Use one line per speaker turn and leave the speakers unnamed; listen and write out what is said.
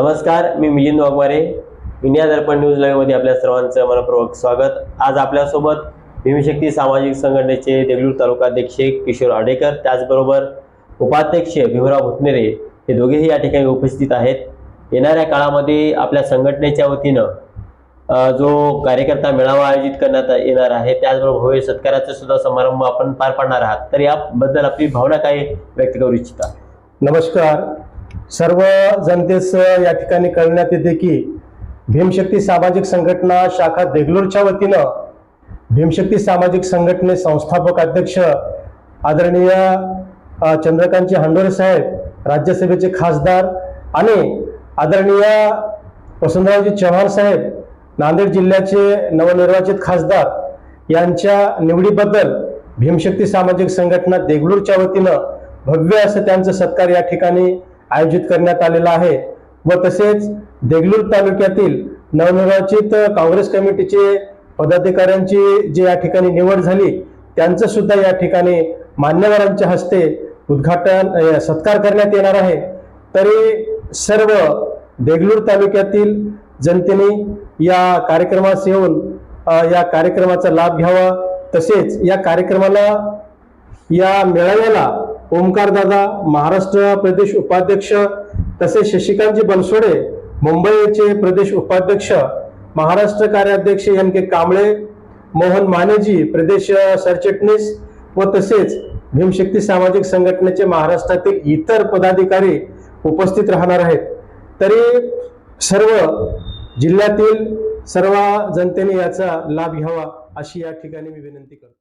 नमस्कार मी Milind Waghmare. India Darpan news लाईव्हमध्ये आपल्या सर्वांचं मनपूर्वक स्वागत. आज आपल्यासोबत भीमशक्ती सामाजिक संघटनेचे देगलूर तालुका अध्यक्ष किशोर आडेकर त्याचबरोबर उपाध्यक्ष भीमराव भुतनेरे हे दोघेही या ठिकाणी उपस्थित आहेत. येणाऱ्या काळामध्ये आपल्या संघटनेच्या वतीनं जो कार्यकर्ता मेळावा आयोजित करण्यात येणार आहे त्याचबरोबर भव्य सत्काराचा सुद्धा समारंभ आपण पार पाडणार आहात. तर याबद्दल आपली भावना काय व्यक्त करू इच्छिता?
नमस्कार. सर्व जनतेस या ठिकाणी कळण्यात येते की भीमशक्ती सामाजिक संघटना शाखा देगलूरच्या वतीनं भीमशक्ती सामाजिक संघटने संस्थापक अध्यक्ष आदरणीय अ, चंद्रकांतजी हंडोरे साहेब राज्यसभेचे खासदार आणि आदरणीय वसंतरावजी चव्हाण साहेब नांदेड जिल्ह्याचे नवनिर्वाचित खासदार यांच्या निवडीबद्दल भीमशक्ती सामाजिक संघटना देगलूरच्या वतीनं भव्य असं त्यांचं सत्कार या ठिकाणी आयोजित करण्यात आलेला आहे. व तसेच देगलूर तालुक्यातील नवनिर्वाचित काँग्रेस कमिटीचे पदाधिकाऱ्यांची जी या ठिकाणी निवड झाली त्यांचं सुद्धा या ठिकाणी मान्यवरांच्या हस्ते उद्घाटन सत्कार करण्यात येणार आहे. तरी सर्व देगलूर तालुक्यातील जनतेने या कार्यक्रमास येऊन या कार्यक्रमाचा लाभ घ्यावा. तसेच या कार्यक्रमाला या मेळाव्याला ओमकारदादा महाराष्ट्र प्रदेश उपाध्यक्ष तसेच शशिकांतजी बनसोडे मुंबईचे प्रदेश उपाध्यक्ष महाराष्ट्र कार्याध्यक्ष एन के कांबळे मोहन मानेजी प्रदेश सरचिटणीस व तसेच भीमशक्ती सामाजिक संघटनेचे महाराष्ट्रातील इतर पदाधिकारी उपस्थित राहणार आहेत. तरी सर्व जिल्ह्यातील सर्व जनतेने याचा लाभ घ्यावा अशी या ठिकाणी मी विनंती करतो.